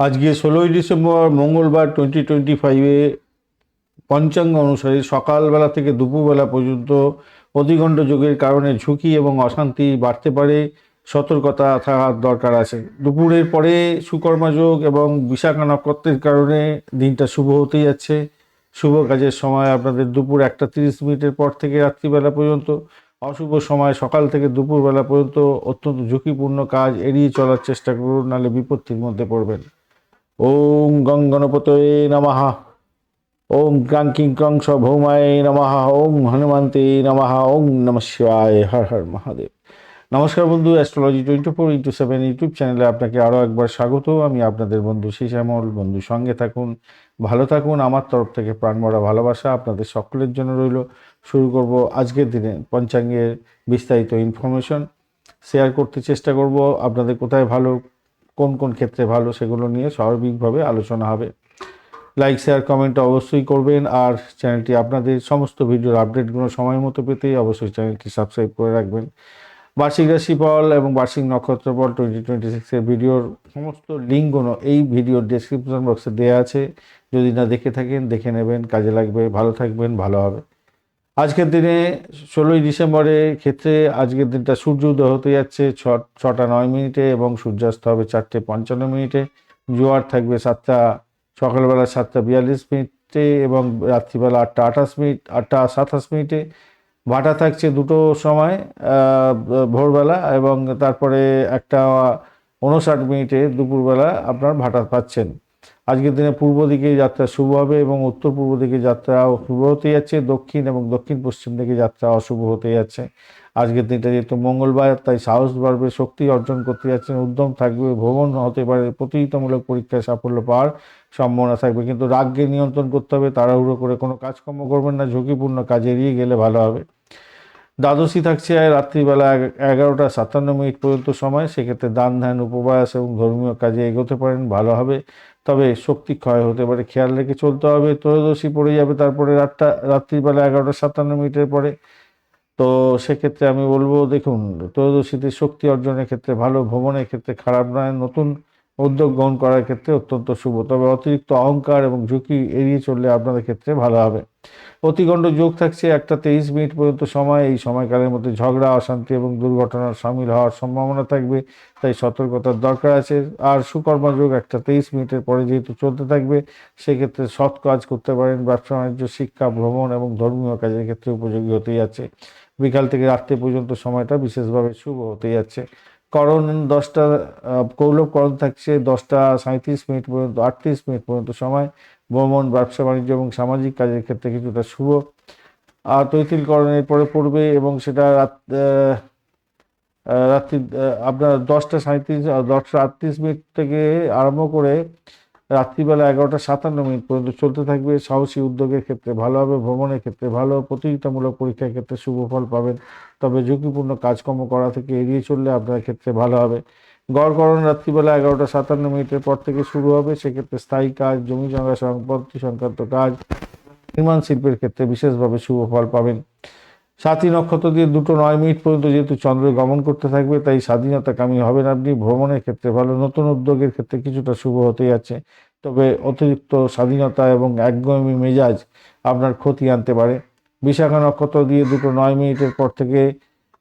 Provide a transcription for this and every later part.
আজকে ষোলোই ডিসেম্বর, মঙ্গলবার টোয়েন্টি টোয়েন্টি ফাইভে পঞ্চাঙ্গ অনুসারে সকালবেলা থেকে দুপুরবেলা পর্যন্ত অধিগণ্ড যোগের কারণে ঝুঁকি এবং অশান্তি বাড়তে পারে। সতর্কতা থাকার দরকার আছে। দুপুরের পরে সুকর্মা যোগ এবং বিশাখা নক্ষত্রের কারণে দিনটা শুভ হতে যাচ্ছে। শুভ কাজের সময় আপনাদের দুপুর একটা তিরিশ মিনিটের পর থেকে রাত্রিবেলা পর্যন্ত। অশুভ সময় সকাল থেকে দুপুরবেলা পর্যন্ত অত্যন্ত ঝুঁকিপূর্ণ কাজ এড়িয়ে চলার চেষ্টা করুন, নাহলে বিপত্তির মধ্যে পড়বেন। ওম গং গণপতয়ে নমঃ। ওম কিং ক্রং স ভৌমায় নমঃ। ওম হনুমন্তে নমঃ। ওম নম শিবায়। হর হর মহাদেব। নমস্কার বন্ধু, astrology twenty four into seven YouTube চ্যানেলে আপনাকে আরও একবার স্বাগত। আমি আপনাদের বন্ধু শ্যামল বন্ধু সঙ্গে থাকুন, ভালো থাকুন। আমার তরফ থেকে প্রাণমরা ভালোবাসা আপনাদের সকলের জন্য রইল। শুরু করব আজকের দিনে পঞ্চাঙ্গের বিস্তারিত ইনফরমেশন শেয়ার করতে চেষ্টা করব। আপনাদের কোথায় ভালো কোন কোন ক্ষেত্রে ভালো সেগুলো নিয়ে স্বাভাবিকভাবে আলোচনা হবে। লাইক শেয়ার কমেন্ট অবশ্যই করবেন আর চ্যানেলটি আপনাদের সমস্ত ভিডিওর আপডেটগুলো সময় মতো পেতে অবশ্যই চ্যানেলটি সাবস্ক্রাইব করে রাখবেন। বার্ষিক রাশিফল এবং বার্ষিক নক্ষত্রফল টোয়েন্টি টোয়েন্টি সিক্সের ভিডিওর সমস্ত লিঙ্কগুলো এই ভিডিওর ডেসক্রিপশন বক্সে দেওয়া আছে। যদি না দেখে থাকেন, দেখে নেবেন। কাজে লাগবে। ভালো থাকবেন। ভালো হবে। আজকের দিনে ষোলোই ডিসেম্বরের ক্ষেত্রে আজকের দিনটা সূর্য উদয় হতে যাচ্ছে ছ, ছটা নয় মিনিটে এবং সূর্যাস্ত হবে চারটে পঞ্চান্ন মিনিটে। জোয়ার থাকবে সাতটা, সকালবেলা সাতটা বিয়াল্লিশ মিনিটে এবং রাত্রিবেলা আটটা আঠাশ মিনিট, আটটা সাতাশ মিনিটে। ভাটা থাকছে দুটো সময় ভোরবেলা এবং তারপরে একটা উনষাট মিনিটে দুপুরবেলা আপনার ভাটা পাচ্ছেন। আজকের দিনে পূর্ব দিকে যাত্রা শুভ হবে এবং উত্তর পূর্ব দিকে যাত্রা শুভ হতে যাচ্ছে, দক্ষিণ এবং দক্ষিণ পশ্চিম দিকে যাত্রা অশুভ হতে যাচ্ছে। আজকের দিনটা যেহেতু মঙ্গলবার, তাই সাহস বাড়বে, শক্তি অর্জন করতে যাচ্ছেন, উদ্যম থাকবে, ভ্রমণ হতে পারে, প্রতিযোগিতামূলক পরীক্ষায় সাফল্য পাওয়ার সম্ভাবনা থাকবে। কিন্তু রাগকে নিয়ন্ত্রণ করতে হবে, তাড়াহুড়ো করে কোনো কাজকর্ম করবেন না, ঝুঁকিপূর্ণ কাজ এড়িয়ে গেলে ভালো হবে। দ্বাদশী থাকছে রাত্রিবেলা এগারোটা সাতান্ন মিনিট পর্যন্ত সময়, সেক্ষেত্রে দান, ধ্যান, উপবাস এবং ধর্মীয় কাজে এগোতে পারেন, ভালো হবে। তবে শক্তি ক্ষয় হতে পারে। খেয়াল রেখে চলতে হবে। ত্রয়োদশী পড়ে যাবে, তারপরে রাতটা রাত্রিবেলা এগারোটা সাতান্ন মিনিটের পরে। তো সেক্ষেত্রে আমি বলব, দেখুন, ত্রয়োদশীতে শক্তি অর্জনের ক্ষেত্রে ভালো, ভ্রমণের ক্ষেত্রে খারাপ নয়। নতুন উদ্যোগ গ্রহণ করার ক্ষেত্রে অত্যন্ত শুভ। তবে অতিরিক্ত অহংকার এবং ঝুঁকি এড়িয়ে চললে আপনাদের ক্ষেত্রে ভালো হবে। অতিগণ্ড যোগ থাকছে একটা তেইশ মিনিট পর্যন্ত সময়। এই সময়কালের মধ্যে ঝগড়া, অশান্তি এবং দুর্ঘটনার সামিল হওয়ার সম্ভাবনা থাকবে, তাই সতর্কতার দরকার আছে। আর সুকর্মা যোগ একটা তেইশ মিনিটের পরে যেহেতু চলতে থাকবে, সেক্ষেত্রে সৎ কাজ করতে পারেন। ব্যবসা, বাণিজ্য, শিক্ষা, ভ্রমণ এবং ধর্মীয় কাজের ক্ষেত্রে উপযোগী হতে যাচ্ছে। বিকাল থেকে রাত্রি পর্যন্ত সময়টা বিশেষভাবে শুভ হতে যাচ্ছে। করণ দশটা কৌলভ করণ থাকছে দশটা সাঁত্রিশ মিনিট পর্যন্ত, আটত্রিশ মিনিট পর্যন্ত সময় ভ্রমণ, ব্যবসা, বাণিজ্য এবং সামাজিক কাজের ক্ষেত্রে কিছুটা শুভ। আর তৈতিলকরণের পরে পড়বে এবং সেটা রাত রাত্রি আপনার দশটা সাঁত্রিশ দশটা আটত্রিশ মিনিট থেকে আরম্ভ করে রাত্রিবেলা এগারোটা সাতান্ন মিনিট পর্যন্ত চলতে থাকবে। সাহসী উদ্যোগের ক্ষেত্রে ভালো হবে, ভ্রমণের ক্ষেত্রে ভালো প্রতিযোগিতামূলক পরীক্ষার ক্ষেত্রে শুভ ফল পাবেন। তবে ঝুঁকিপূর্ণ কাজকর্ম করা থেকে এড়িয়ে চললে আপনার ক্ষেত্রে ভালো হবে। গড়করণ রাত্রিবেলা এগারোটা সাতান্ন মিনিটের পর থেকে শুরু হবে। সেক্ষেত্রে স্থায়ী কাজ, জমি জমা সম্পত্তি সংক্রান্ত কাজ, নির্মাণ শিল্পের ক্ষেত্রে বিশেষভাবে শুভ ফল পাবেন। সাতই নক্ষত্র দিয়ে দুটো নয় মিনিট পর্যন্ত যেহেতু চন্দ্র গমন করতে থাকবে, তাই স্বাধীনতা কামী হবেন আপনি। ভ্রমণের ক্ষেত্রে ভালো, নতুন উদ্যোগের ক্ষেত্রে কিছুটা শুভ হতে যাচ্ছে। তবে অতিরিক্ত স্বাধীনতা এবং একগমি মেজাজ আপনার ক্ষতি আনতে পারে। বিশাখা নক্ষত্র দিয়ে দুটো নয় মিনিটের পর থেকে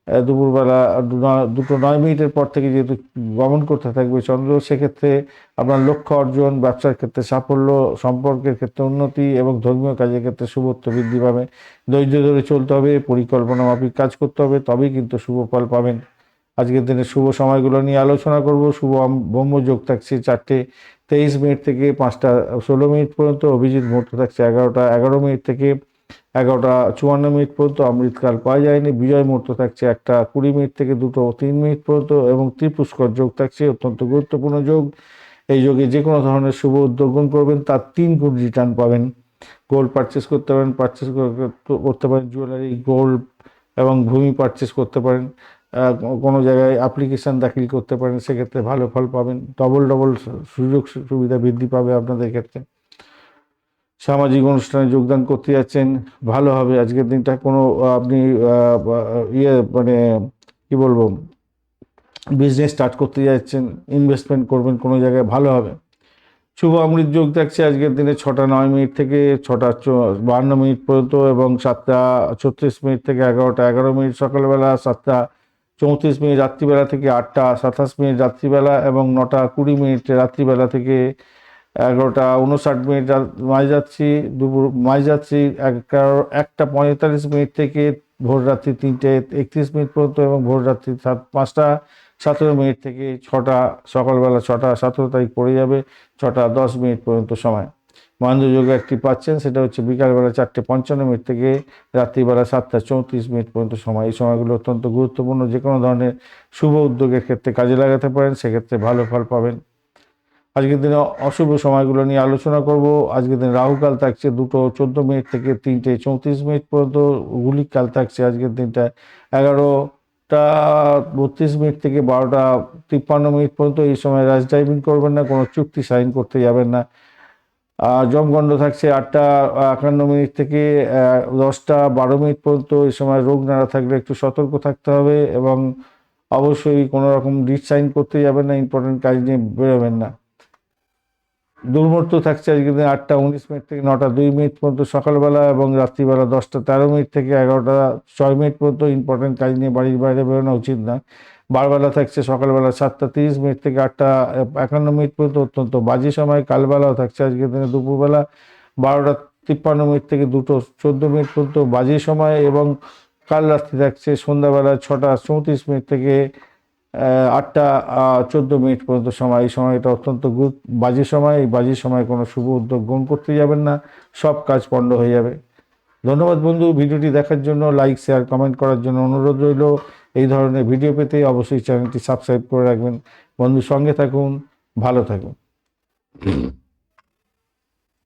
দুপুরবেলা দুটো নয় মিনিটের পর থেকে যেহেতু গমন করতে থাকবে চন্দ্র, সেক্ষেত্রে আপনার লক্ষ্য অর্জন, ব্যবসার ক্ষেত্রে সাফল্য, সম্পর্কের ক্ষেত্রে উন্নতি এবং ধর্মীয় কাজের ক্ষেত্রে শুভত্ব বৃদ্ধি পাবে। ধৈর্য ধরে চলতে হবে, পরিকল্পনা মাফিক কাজ করতে হবে, তবেই কিন্তু শুভ ফল পাবেন। আজকের দিনে শুভ সময়গুলো নিয়ে আলোচনা করব। শুভ ব্রহ্মযোগ থাকছে চারটে তেইশ মিনিট থেকে পাঁচটা ষোলো মিনিট পর্যন্ত, অভিজিৎ মুহূর্ত থাকছে এগারোটা, এগারো মিনিট থেকে এগারোটা চুয়ান্ন মিনিট পর্যন্ত অমৃতকাল পাওয়া যায়নি। বিজয় মুহূর্ত থাকছে একটা কুড়ি মিনিট থেকে দুটো তিন মিনিট পর্যন্ত এবং ত্রিপুষ্কর যোগ থাকছে, অত্যন্ত গুরুত্বপূর্ণ যোগ। এই যোগে যে কোনো ধরনের শুভ উদ্যোগ করবেন, তার তিন গুণ রিটার্ন পাবেন। গোল্ড পারচেস করতে পারেন পারচেস করতে পারেন জুয়েলারি গোল্ড এবং ভূমি পারচেস করতে পারেন। কোনো জায়গায় অ্যাপ্লিকেশন দাখিল করতে পারেন, সেক্ষেত্রে ভালো ফল পাবেন। ডবল ডবল সুযোগ সুবিধা বৃদ্ধি পাবে আপনাদের ক্ষেত্রে। সামাজিক অনুষ্ঠানে যোগদান করতে যাচ্ছেন, ভালো হবে। আজকের দিনটা কোনো আপনি ইয়ে মানে কি বলব বিজনেস স্টার্ট করতে যাচ্ছেন ইনভেস্টমেন্ট করবেন কোনো জায়গায়, ভালো হবে। শুভ অমৃত যোগ থাকছে আজকের দিনে ছটা নয় মিনিট থেকে ছটা বাহান্ন মিনিট পর্যন্ত এবং সাতটা ছত্রিশ মিনিট থেকে এগারোটা এগারো মিনিট সকালবেলা, সাতটা চৌত্রিশ মিনিট রাত্রিবেলা থেকে আটটা সাতাশ মিনিট রাত্রিবেলা এবং নটা কুড়ি মিনিট রাত্রিবেলা থেকে এগারোটা উনষাট মিনিট মাঝ যাচ্ছি, দুপুর মাঝ যাচ্ছি, এগারো, একটা পঁয়তাল্লিশ মিনিট থেকে ভোর রাত্রি তিনটে একত্রিশ মিনিট পর্যন্ত এবং ভোর রাত্রি সাত পাঁচটা সতেরো মিনিট থেকে ছটা, সকালবেলা ছটা, সতেরো তারিখ পড়ে যাবে, ছটা দশ মিনিট পর্যন্ত সময়। মহেন্দ্র যোগে একটি পাচ্ছেন, সেটা হচ্ছে বিকালবেলা চারটে পঞ্চান্ন মিনিট থেকে রাত্রিবেলা সাতটা চৌত্রিশ মিনিট পর্যন্ত সময়। এই সময়গুলো অত্যন্ত গুরুত্বপূর্ণ। যে কোনো ধরনের শুভ উদ্যোগের ক্ষেত্রে কাজে লাগাতে পারেন, সেক্ষেত্রে ভালো ফল পাবেন। আজকের দিনে অশুভ সময়গুলো নিয়ে আলোচনা করব। আজকের দিনে রাহুকাল থাকছে দুটো চোদ্দ মিনিট থেকে তিনটে চৌত্রিশ মিনিট পর্যন্ত। কাল থাকছে আজকের দিনটা এগারোটা বত্রিশ মিনিট থেকে বারোটা তিপ্পান্ন মিনিট পর্যন্ত। এই সময় রাজ ড্রাইভিং করবেন না, কোনো চুক্তি সাইন করতে যাবেন না। আর জমগণ্ড থাকছে আটটা একান্ন মিনিট থেকে দশটা বারো মিনিট পর্যন্ত। এই সময় রোগ নাড়া থাকলে একটু সতর্ক থাকতে হবে এবং অবশ্যই কোনো রকম ডিট সাইন করতে যাবেন না ইম্পর্টেন্ট কাজ নিয়ে বেরোবেন না। দুর্মূর্ত থাকছে আজকে দিন আটটা উনিশ মিনিট থেকে নটা দুই মিনিট পর্যন্ত সকালবেলা এবং রাত্রিবেলা দশটা তেরো মিনিট থেকে এগারোটা ছয় মিনিট পর্যন্ত ইম্পর্টেন্ট কাজ নিয়ে বাড়ির বাইরে বেরোনো উচিত না বারবেলা থাকছে সকালবেলা সাতটা তিরিশ মিনিট থেকে আটটা একান্ন মিনিট পর্যন্ত অত্যন্ত বাজে সময়। কালবেলাও থাকছে আজকের দিনে দুপুরবেলা বারোটা তিপ্পান্ন মিনিট থেকে দুটো চোদ্দ মিনিট পর্যন্ত বাজে সময় এবং কাল রাত্রি থাকছে সন্ধ্যাবেলা ছটা চৌত্রিশ মিনিট থেকে আটটা চোদ্দ মিনিট পর্যন্ত সময়। এই সময়টা অত্যন্ত বাজে সময়। এই বাজে সময় কোনো শুভ উদ্যোগ গ্রহণ করতে যাবেন না। সব কাজ পণ্ড হয়ে যাবে। ধন্যবাদ বন্ধু। ভিডিওটি দেখার জন্য লাইক, শেয়ার, কমেন্ট করার জন্য অনুরোধ রইল। এই ধরনের ভিডিও পেতে অবশ্যই চ্যানেলটি সাবস্ক্রাইব করে রাখবেন। বন্ধু, সঙ্গে থাকুন, ভালো থাকুন।